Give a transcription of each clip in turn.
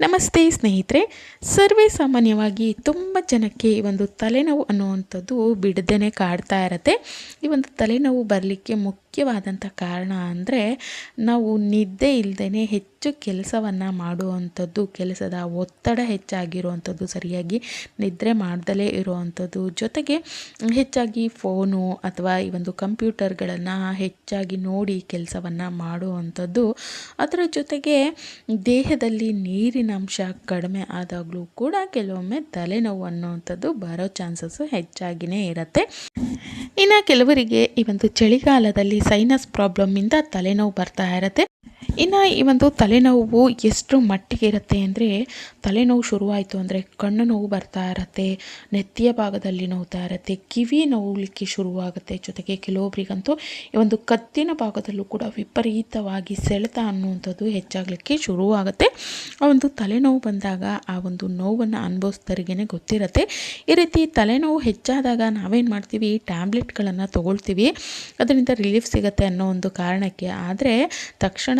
ನಮಸ್ತೆ ಸ್ನೇಹಿತರೆ, ಸರ್ವೇ ಸಾಮಾನ್ಯವಾಗಿ ತುಂಬ ಜನಕ್ಕೆ ಈ ಒಂದು ತಲೆನೋವು ಅನ್ನುವಂಥದ್ದು ಬಿಡದೇ ಕಾಡ್ತಾ ಇರತ್ತೆ. ಈ ಒಂದು ತಲೆನೋವು ಬರಲಿಕ್ಕೆ ಮುಖ್ಯವಾದಂಥ ಕಾರಣ ಅಂದರೆ ನಾವು ನಿದ್ದೆ ಇಲ್ಲದೇ ಹೆಚ್ಚು ಕೆಲಸವನ್ನು ಮಾಡುವಂಥದ್ದು, ಕೆಲಸದ ಒತ್ತಡ ಹೆಚ್ಚಾಗಿರುವಂಥದ್ದು, ಸರಿಯಾಗಿ ನಿದ್ರೆ ಮಾಡ್ದಲೇ ಇರುವಂಥದ್ದು. ಜೊತೆಗೆ ಹೆಚ್ಚಾಗಿ ಫೋನು ಅಥವಾ ಈ ಒಂದು ಕಂಪ್ಯೂಟರ್ಗಳನ್ನು ಹೆಚ್ಚಾಗಿ ನೋಡಿ ಕೆಲಸವನ್ನು ಮಾಡುವಂಥದ್ದು. ಅದರ ಜೊತೆಗೆ ದೇಹದಲ್ಲಿ ನೀರಿನ ಅಂಶ ಕಡಿಮೆ ಆದಾಗಲೂ ಕೂಡ ಕೆಲವೊಮ್ಮೆ ತಲೆನೋವು ಅನ್ನುವಂಥದ್ದು ಬರೋ ಚಾನ್ಸಸ್ಸು ಹೆಚ್ಚಾಗಿಯೇ ಇರುತ್ತೆ. ಇನ್ನು ಕೆಲವರಿಗೆ ಈ ಒಂದು ಚಳಿಗಾಲದಲ್ಲಿ ಸೈನಸ್ ಪ್ರಾಬ್ಲಮ್ಮಿಂದ ತಲೆನೋವು ಬರ್ತಾ ಇರುತ್ತೆ. ಇನ್ನು ಈ ಒಂದು ತಲೆನೋವು ಎಷ್ಟು ಮಟ್ಟಿಗೆ ಇರುತ್ತೆ ಅಂದರೆ ತಲೆನೋವು ಶುರುವಾಯಿತು ಅಂದರೆ ಕಣ್ಣು ನೋವು ಬರ್ತಾ ಇರತ್ತೆ, ನೆತ್ತಿಯ ಭಾಗದಲ್ಲಿ ನೋವ್ತಾ ಇರತ್ತೆ, ಕಿವಿ ನೋವಲಿಕ್ಕೆ ಶುರುವಾಗುತ್ತೆ. ಜೊತೆಗೆ ಕೆಲವೊಬ್ಬರಿಗಂತೂ ಈ ಒಂದು ಕತ್ತಿನ ಭಾಗದಲ್ಲೂ ಕೂಡ ವಿಪರೀತವಾಗಿ ಸೆಳೆತ ಅನ್ನುವಂಥದ್ದು ಹೆಚ್ಚಾಗಲಿಕ್ಕೆ ಶುರುವಾಗುತ್ತೆ. ಆ ಒಂದು ತಲೆನೋವು ಬಂದಾಗ ಆ ಒಂದು ನೋವನ್ನು ಅನುಭವಿಸ್ದರಿಗೇ ಗೊತ್ತಿರುತ್ತೆ. ಈ ರೀತಿ ತಲೆನೋವು ಹೆಚ್ಚಾದಾಗ ನಾವೇನು ಮಾಡ್ತೀವಿ? ಟ್ಯಾಬ್ಲೆಟ್ಗಳನ್ನು ತೊಗೊಳ್ತೀವಿ. ಅದರಿಂದ ರಿಲೀಫ್ ಸಿಗುತ್ತೆ ಅನ್ನೋ ಒಂದು ಕಾರಣಕ್ಕೆ. ಆದರೆ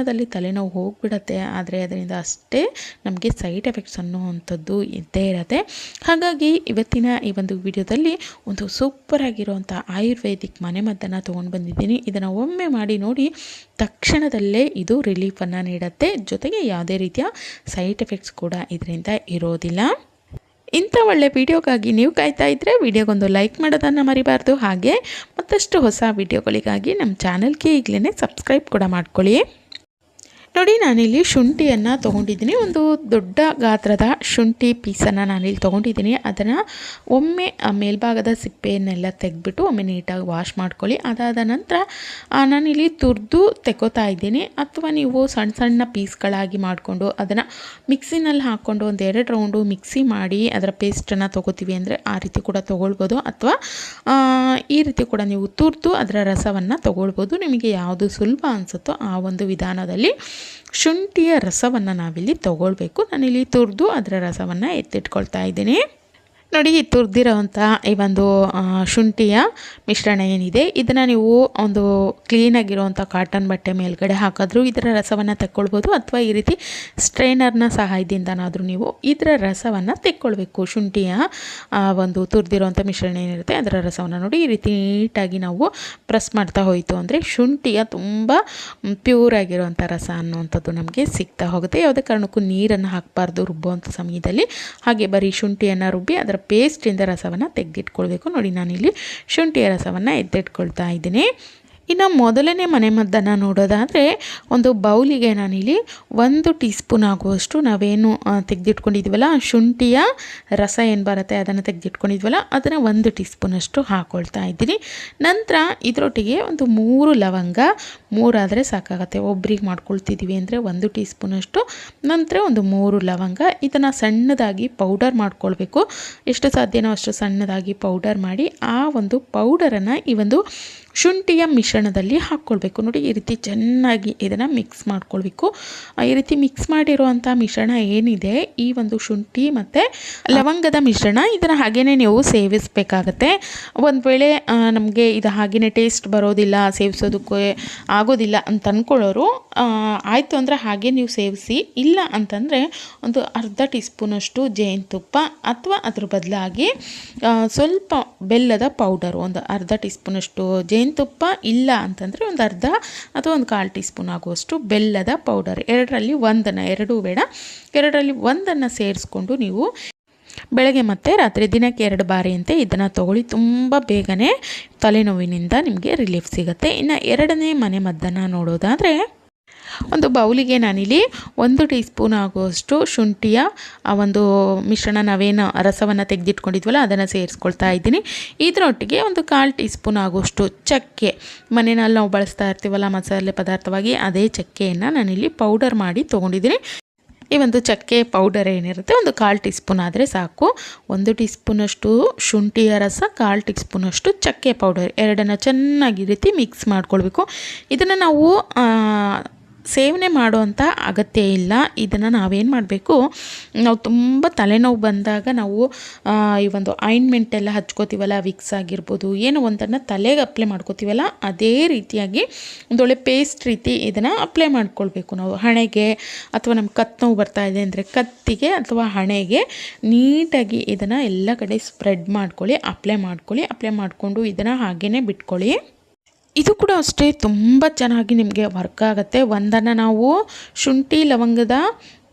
ತಕ್ಷಣದಲ್ಲಿ ತಲೆನೋವು ಹೋಗಿಬಿಡತ್ತೆ, ಆದರೆ ಅದರಿಂದ ಅಷ್ಟೇ ನಮಗೆ ಸೈಡ್ ಎಫೆಕ್ಟ್ಸ್ ಅನ್ನುವಂಥದ್ದು ಇದ್ದೇ ಇರತ್ತೆ. ಹಾಗಾಗಿ ಇವತ್ತಿನ ಈ ಒಂದು ವಿಡಿಯೋದಲ್ಲಿ ಒಂದು ಸೂಪರ್ ಆಗಿರುವಂಥ ಆಯುರ್ವೇದಿಕ್ ಮನೆಮದ್ದನ್ನು ತೊಗೊಂಡು ಬಂದಿದ್ದೀನಿ. ಇದನ್ನು ಒಮ್ಮೆ ಮಾಡಿ ನೋಡಿ ತಕ್ಷಣದಲ್ಲೇ ಇದು ರಿಲೀಫನ್ನು ನೀಡುತ್ತೆ. ಜೊತೆಗೆ ಯಾವುದೇ ರೀತಿಯ ಸೈಡ್ ಎಫೆಕ್ಟ್ಸ್ ಕೂಡ ಇದರಿಂದ ಇರೋದಿಲ್ಲ. ಇಂಥ ಒಳ್ಳೆ ವಿಡಿಯೋಗಾಗಿ ನೀವು ಕಾಯ್ತಾ ಇದ್ದರೆ ವಿಡಿಯೋಗೊಂದು ಲೈಕ್ ಮಾಡೋದನ್ನು ಮರಿಬಾರ್ದು. ಹಾಗೆ ಮತ್ತಷ್ಟು ಹೊಸ ವಿಡಿಯೋಗಳಿಗಾಗಿ ನಮ್ಮ ಚಾನಲ್ಗೆ ಈಗಲೇ ಸಬ್ಸ್ಕ್ರೈಬ್ ಕೂಡ ಮಾಡ್ಕೊಳ್ಳಿ. ನೋಡಿ, ನಾನಿಲ್ಲಿ ಶುಂಠಿಯನ್ನು ತೊಗೊಂಡಿದ್ದೀನಿ. ಒಂದು ದೊಡ್ಡ ಗಾತ್ರದ ಶುಂಠಿ ಪೀಸನ್ನು ನಾನಿಲ್ಲಿ ತೊಗೊಂಡಿದ್ದೀನಿ. ಅದನ್ನು ಒಮ್ಮೆ ಮೇಲ್ಭಾಗದ ಸಿಪ್ಪೆಯನ್ನೆಲ್ಲ ತೆಗೆದ್ಬಿಟ್ಟು ಒಮ್ಮೆ ನೀಟಾಗಿ ವಾಶ್ ಮಾಡ್ಕೊಳ್ಳಿ. ಅದಾದ ನಂತರ ನಾನಿಲ್ಲಿ ತುರಿದು ತೆಗೋತಾ ಇದ್ದೀನಿ. ಅಥವಾ ನೀವು ಸಣ್ಣ ಸಣ್ಣ ಪೀಸ್ಗಳಾಗಿ ಮಾಡಿಕೊಂಡು ಅದನ್ನು ಮಿಕ್ಸಿನಲ್ಲಿ ಹಾಕ್ಕೊಂಡು ಒಂದು ಎರಡು ರೌಂಡು ಮಿಕ್ಸಿ ಮಾಡಿ ಅದರ ಪೇಸ್ಟನ್ನು ತೊಗೋತೀವಿ ಅಂದರೆ ಆ ರೀತಿ ಕೂಡ ತೊಗೊಳ್ಬೋದು. ಅಥವಾ ಈ ರೀತಿ ಕೂಡ ನೀವು ತುರಿದು ಅದರ ರಸವನ್ನು ತೊಗೊಳ್ಬೋದು. ನಿಮಗೆ ಯಾವುದು ಸುಲಭ ಅನಿಸುತ್ತೋ ಆ ಒಂದು ವಿಧಾನದಲ್ಲಿ ಶುಂಠಿಯ ರಸವನ್ನು ನಾವಿಲ್ಲಿ ತೊಗೊಳ್ಬೇಕು. ನಾನಿಲ್ಲಿ ತುರಿದು ಅದರ ರಸವನ್ನು ಎತ್ತಿಟ್ಕೊಳ್ತಾ ಇದ್ದೀನಿ. ನೋಡಿ ತುರಿದಿರೋವಂಥ ಈ ಒಂದು ಶುಂಠಿಯ ಮಿಶ್ರಣ ಏನಿದೆ, ಇದನ್ನು ನೀವು ಒಂದು ಕ್ಲೀನಾಗಿರುವಂಥ ಕಾಟನ್ ಬಟ್ಟೆ ಮೇಲ್ಗಡೆ ಹಾಕಿದ್ರು ಇದರ ರಸವನ್ನು ತೆಕ್ಕೊಳ್ಬೋದು, ಅಥವಾ ಈ ರೀತಿ ಸ್ಟ್ರೈನರ್ನ ಸಹಾಯದಿಂದನಾದರೂ ನೀವು ಇದರ ರಸವನ್ನು ತೆಕ್ಕೊಳ್ಬೇಕು. ಶುಂಠಿಯ ಒಂದು ತುರಿದಿರೋವಂಥ ಮಿಶ್ರಣ ಏನಿರುತ್ತೆ, ಅದರ ರಸವನ್ನು ನೋಡಿ, ಈ ರೀತಿ ನೀಟಾಗಿ ನಾವು ಪ್ರೆಸ್ ಮಾಡ್ತಾ ಹೋಯಿತು ಅಂದರೆ ಶುಂಠಿಯ ತುಂಬ ಪ್ಯೂರ್ ಆಗಿರುವಂಥ ರಸ ಅನ್ನುವಂಥದ್ದು ನಮಗೆ ಸಿಗ್ತಾ ಹೋಗುತ್ತೆ. ಯಾವುದೇ ಕಾರಣಕ್ಕೂ ನೀರನ್ನು ಹಾಕಬಾರ್ದು ರುಬ್ಬುವಂಥ ಸಮಯದಲ್ಲಿ. ಹಾಗೆ ಬರೀ ಶುಂಠಿಯನ್ನು ರುಬ್ಬಿ, ಅದರ ಪೇಸ್ಟಿಂದ ರಸವನ್ನು ತೆಗೆದಿಟ್ಕೊಳ್ಬೇಕು. ನೋಡಿ ನಾನಿಲ್ಲಿ ಶುಂಠಿಯ ರಸವನ್ನು ಎತ್ತಿಟ್ಕೊಳ್ತಾ ಇದ್ದೀನಿ. ಇನ್ನು ಮೊದಲನೇ ಮನೆಮದ್ದನ್ನು ನೋಡೋದಾದರೆ ಒಂದು ಬೌಲಿಗೆ ನಾನಿಲ್ಲಿ ಒಂದು ಟೀ ಸ್ಪೂನ್ ಆಗುವಷ್ಟು ನಾವೇನು ತೆಗೆದಿಟ್ಕೊಂಡಿದ್ವಲ್ಲ, ಶುಂಠಿಯ ರಸ ಏನು ಬರುತ್ತೆ ಅದನ್ನು ತೆಗೆದಿಟ್ಕೊಂಡಿದ್ವಲ್ಲ, ಅದನ್ನು ಒಂದು ಟೀ ಸ್ಪೂನಷ್ಟು ಹಾಕ್ಕೊಳ್ತಾ ಇದ್ದೀನಿ. ನಂತರ ಇದರೊಟ್ಟಿಗೆ ಒಂದು ಮೂರು ಲವಂಗ, ಮೂರಾದರೆ ಸಾಕಾಗತ್ತೆ. ಒಬ್ರಿಗೆ ಮಾಡ್ಕೊಳ್ತಿದ್ದೀವಿ ಅಂದರೆ ಒಂದು ಟೀ ಸ್ಪೂನಷ್ಟು ನಂತರ ಒಂದು ಮೂರು ಲವಂಗ, ಇದನ್ನು ಸಣ್ಣದಾಗಿ ಪೌಡರ್ ಮಾಡ್ಕೊಳ್ಬೇಕು. ಎಷ್ಟು ಸಾಧ್ಯನೋ ಅಷ್ಟು ಸಣ್ಣದಾಗಿ ಪೌಡರ್ ಮಾಡಿ ಆ ಒಂದು ಪೌಡರನ್ನು ಈ ಒಂದು ಶುಂಠಿಯ ಮಿಶ್ರಣದಲ್ಲಿ ಹಾಕ್ಕೊಳ್ಬೇಕು. ನೋಡಿ, ಈ ರೀತಿ ಚೆನ್ನಾಗಿ ಇದನ್ನು ಮಿಕ್ಸ್ ಮಾಡ್ಕೊಳ್ಬೇಕು. ಈ ರೀತಿ ಮಿಕ್ಸ್ ಮಾಡಿರುವಂಥ ಮಿಶ್ರಣ ಏನಿದೆ? ಈ ಒಂದು ಶುಂಠಿ ಮತ್ತು ಲವಂಗದ ಮಿಶ್ರಣ ಇದನ್ನು ಹಾಗೇ ನೀವು ಸೇವಿಸಬೇಕಾಗತ್ತೆ. ಒಂದು ವೇಳೆ ನಮಗೆ ಇದು ಹಾಗೆಯೇ ಟೇಸ್ಟ್ ಬರೋದಿಲ್ಲ, ಸೇವಿಸೋದಕ್ಕೆ ಆಗೋದಿಲ್ಲ ಅಂತ ಅಂದ್ಕೊಳ್ಳೋರು ಆಯಿತು ಅಂದರೆ ಹಾಗೆ ನೀವು ಸೇವಿಸಿ. ಇಲ್ಲ ಅಂತಂದರೆ ಒಂದು ಅರ್ಧ ಟೀ ಸ್ಪೂನಷ್ಟು ಜೇನುತುಪ್ಪ ಅಥವಾ ಅದ್ರ ಬದಲಾಗಿ ಸ್ವಲ್ಪ ಬೆಲ್ಲದ ಪೌಡರು, ಒಂದು ಅರ್ಧ ಟೀ ಸ್ಪೂನಷ್ಟು ಜೇನುತುಪ್ಪ ಇಲ್ಲ ಅಂತಂದರೆ ಒಂದು ಅರ್ಧ ಅಥವಾ ಒಂದು ಕಾಲು ಟೀ ಸ್ಪೂನ್ ಆಗುವಷ್ಟು ಬೆಲ್ಲದ ಪೌಡರ್. ಎರಡರಲ್ಲಿ ಒಂದನ್ನು, ಎರಡೂ ಬೇಡ. ಎರಡರಲ್ಲಿ ಒಂದನ್ನು ಸೇರಿಸ್ಕೊಂಡು ನೀವು ಬೆಳಗ್ಗೆ ಮತ್ತೆ ರಾತ್ರಿ ದಿನಕ್ಕೆ ಎರಡು ಬಾರಿ ಅಂತೆ ಇದನ್ನು ತೊಗೊಳ್ಳಿ. ತುಂಬ ಬೇಗನೆ ತಲೆನೋವಿನಿಂದ ನಿಮಗೆ ರಿಲೀಫ್ ಸಿಗುತ್ತೆ. ಇನ್ನು ಎರಡನೇ ಮನೆ ಮದ್ದನ್ನು ನೋಡೋದಾದರೆ ಒಂದು ಬೌಲಿಗೆ ನಾನಿಲ್ಲಿ ಒಂದು ಟೀ ಸ್ಪೂನ್ ಆಗುವಷ್ಟು ಶುಂಠಿಯ, ಆ ಒಂದು ಮಿಶ್ರಣ ನಾವೇನು ರಸವನ್ನು ತೆಗೆದಿಟ್ಕೊಂಡಿದ್ವಲ್ಲ, ಅದನ್ನು ಸೇರಿಸ್ಕೊಳ್ತಾ ಇದ್ದೀನಿ. ಇದರೊಟ್ಟಿಗೆ ಒಂದು ಕಾಲು ಟೀ ಸ್ಪೂನ್ ಆಗುವಷ್ಟು ಚಕ್ಕೆ. ಮನೆಯಲ್ಲಿ ನಾವು ಬಳಸ್ತಾ ಇರ್ತೀವಲ್ಲ ಮಸಾಲೆ ಪದಾರ್ಥವಾಗಿ, ಅದೇ ಚಕ್ಕೆಯನ್ನು ನಾನಿಲ್ಲಿ ಪೌಡರ್ ಮಾಡಿ ತೊಗೊಂಡಿದ್ದೀನಿ. ಈ ಒಂದು ಚಕ್ಕೆ ಪೌಡರ್ ಏನಿರುತ್ತೆ, ಒಂದು ಕಾಲು ಟೀ ಸ್ಪೂನ್ ಆದರೆ ಸಾಕು. ಒಂದು ಟೀ ಸ್ಪೂನಷ್ಟು ಶುಂಠಿಯ ರಸ, ಕಾಲು ಟೀ ಸ್ಪೂನಷ್ಟು ಚಕ್ಕೆ ಪೌಡರ್. ಎರಡನ್ನು ಚೆನ್ನಾಗಿ ರೀತಿ ಮಿಕ್ಸ್ ಮಾಡ್ಕೊಳ್ಬೇಕು. ಇದನ್ನು ನಾವು ಸೇವನೆ ಮಾಡುವಂಥ ಅಗತ್ಯ ಇಲ್ಲ. ಇದನ್ನು ನಾವೇನು ಮಾಡಬೇಕು? ನಾವು ತುಂಬ ತಲೆನೋವು ಬಂದಾಗ ನಾವು ಈ ಒಂದು ಆಯಿಂಟ್ಮೆಂಟ್ ಎಲ್ಲ ಹಚ್ಕೋತೀವಲ್ಲ ವಿಕ್ಸ್ ಆಗಿರ್ಬೋದು, ಏನೋ ಒಂದನ್ನು ತಲೆಗೆ ಅಪ್ಲೈ ಮಾಡ್ಕೋತೀವಲ್ಲ, ಅದೇ ರೀತಿಯಾಗಿ ಒಂದೊಳ್ಳೆ ಪೇಸ್ಟ್ ರೀತಿ ಇದನ್ನು ಅಪ್ಲೈ ಮಾಡ್ಕೊಳ್ಬೇಕು ನಾವು. ಹಣೆಗೆ ಅಥವಾ ನಮ್ಮ ನೋವು ಬರ್ತಾ ಇದೆ ಅಂದರೆ ಕತ್ತಿಗೆ ಅಥವಾ ಹಣೆಗೆ ನೀಟಾಗಿ ಇದನ್ನು ಎಲ್ಲ ಕಡೆ ಸ್ಪ್ರೆಡ್ ಮಾಡ್ಕೊಳ್ಳಿ ಅಪ್ಲೈ ಮಾಡ್ಕೊಳ್ಳಿ ಅಪ್ಲೈ ಮಾಡಿಕೊಂಡು ಇದನ್ನು ಹಾಗೇ ಬಿಟ್ಕೊಳ್ಳಿ. ಇದು ಕೂಡ ಅಷ್ಟೇ ತುಂಬ ಚೆನ್ನಾಗಿ ನಿಮಗೆ ವರ್ಕ್ ಆಗುತ್ತೆ. ಒಂದನ್ನು ನಾವು ಶುಂಠಿ, ಲವಂಗದ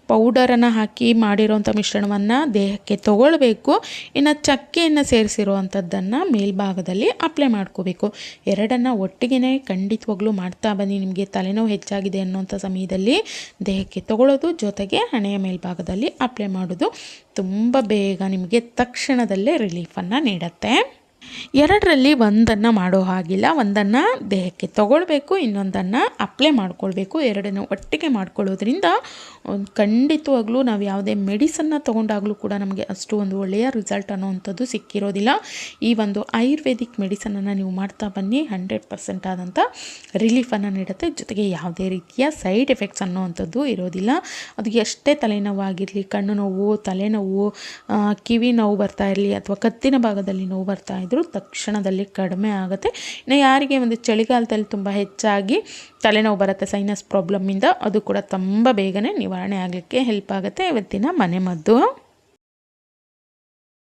ಪೌಡರನ್ನು ಹಾಕಿ ಮಾಡಿರೋಂಥ ಮಿಶ್ರಣವನ್ನು ದೇಹಕ್ಕೆ ತಗೊಳ್ಬೇಕು. ಇನ್ನು ಚಕ್ಕೆಯನ್ನು ಸೇರಿಸಿರುವಂಥದ್ದನ್ನು ಮೇಲ್ಭಾಗದಲ್ಲಿ ಅಪ್ಲೈ ಮಾಡ್ಕೋಬೇಕು. ಎರಡನ್ನು ಒಟ್ಟಿಗೆ ಖಂಡಿತವಾಗ್ಲೂ ಮಾಡ್ತಾ ಬನ್ನಿ. ನಿಮಗೆ ತಲೆನೋವು ಹೆಚ್ಚಾಗಿದೆ ಅನ್ನೋಂಥ ಸಮಯದಲ್ಲಿ ದೇಹಕ್ಕೆ ತಗೊಳ್ಳೋದು, ಜೊತೆಗೆ ಹಣೆಯ ಮೇಲ್ಭಾಗದಲ್ಲಿ ಅಪ್ಲೈ ಮಾಡೋದು ತುಂಬ ಬೇಗ ನಿಮಗೆ ತಕ್ಷಣದಲ್ಲೇ ರಿಲೀಫನ್ನು ನೀಡುತ್ತೆ. ಎರಡರಲ್ಲಿ ಒಂದನ್ನು ಮಾಡೋ ಹಾಗಿಲ್ಲ, ಒಂದನ್ನು ದೇಹಕ್ಕೆ ತಗೊಳ್ಬೇಕು, ಇನ್ನೊಂದನ್ನು ಅಪ್ಲೈ ಮಾಡ್ಕೊಳ್ಬೇಕು. ಎರಡನ್ನು ಒಟ್ಟಿಗೆ ಮಾಡ್ಕೊಳ್ಳೋದ್ರಿಂದ ಒಂದು ಖಂಡಿತವಾಗ್ಲೂ ನಾವು ಯಾವುದೇ ಮೆಡಿಸನ್ನ ತೊಗೊಂಡಾಗಲೂ ಕೂಡ ನಮಗೆ ಅಷ್ಟು ಒಂದು ಒಳ್ಳೆಯ ರಿಸಲ್ಟ್ ಅನ್ನೋವಂಥದ್ದು ಸಿಕ್ಕಿರೋದಿಲ್ಲ. ಈ ಒಂದು ಆಯುರ್ವೇದಿಕ್ ಮೆಡಿಸನನ್ನು ನೀವು ಮಾಡ್ತಾ ಬನ್ನಿ ಹಂಡ್ರೆಡ್ ಪರ್ಸೆಂಟ್ ಆದಂಥ ರಿಲೀಫನ್ನು ನೀಡುತ್ತೆ. ಜೊತೆಗೆ ಯಾವುದೇ ರೀತಿಯ ಸೈಡ್ ಎಫೆಕ್ಟ್ಸ್ ಅನ್ನೋವಂಥದ್ದು ಇರೋದಿಲ್ಲ. ಅದು ಎಷ್ಟೇ ತಲೆನೋವಾಗಿರಲಿ ಕಣ್ಣು ನೋವು ತಲೆನೋವು ಕಿವಿ ನೋವು ಬರ್ತಾ ಇರಲಿ ಅಥವಾ ಕತ್ತಿನ ಭಾಗದಲ್ಲಿ ನೋವು ಬರ್ತಾ ಇದ್ದರೂ ತಕ್ಷಣದಲ್ಲಿ ಕಡಿಮೆ ಆಗುತ್ತೆ. ಇನ್ನು ಯಾರಿಗೆ ಒಂದು ಚಳಿಗಾಲದಲ್ಲಿ ತುಂಬ ಹೆಚ್ಚಾಗಿ ತಲೆನೋವು ಬರುತ್ತೆ ಸೈನಸ್ ಪ್ರಾಬ್ಲಮ್ಮಿಂದ ಅದು ಕೂಡ ತುಂಬ ಬೇಗನೆ ನಿವಾರಣೆ ಆಗಲಿಕ್ಕೆ ಹೆಲ್ಪ್ ಆಗುತ್ತೆ. ಇವತ್ತಿನ ಮನೆಮದ್ದು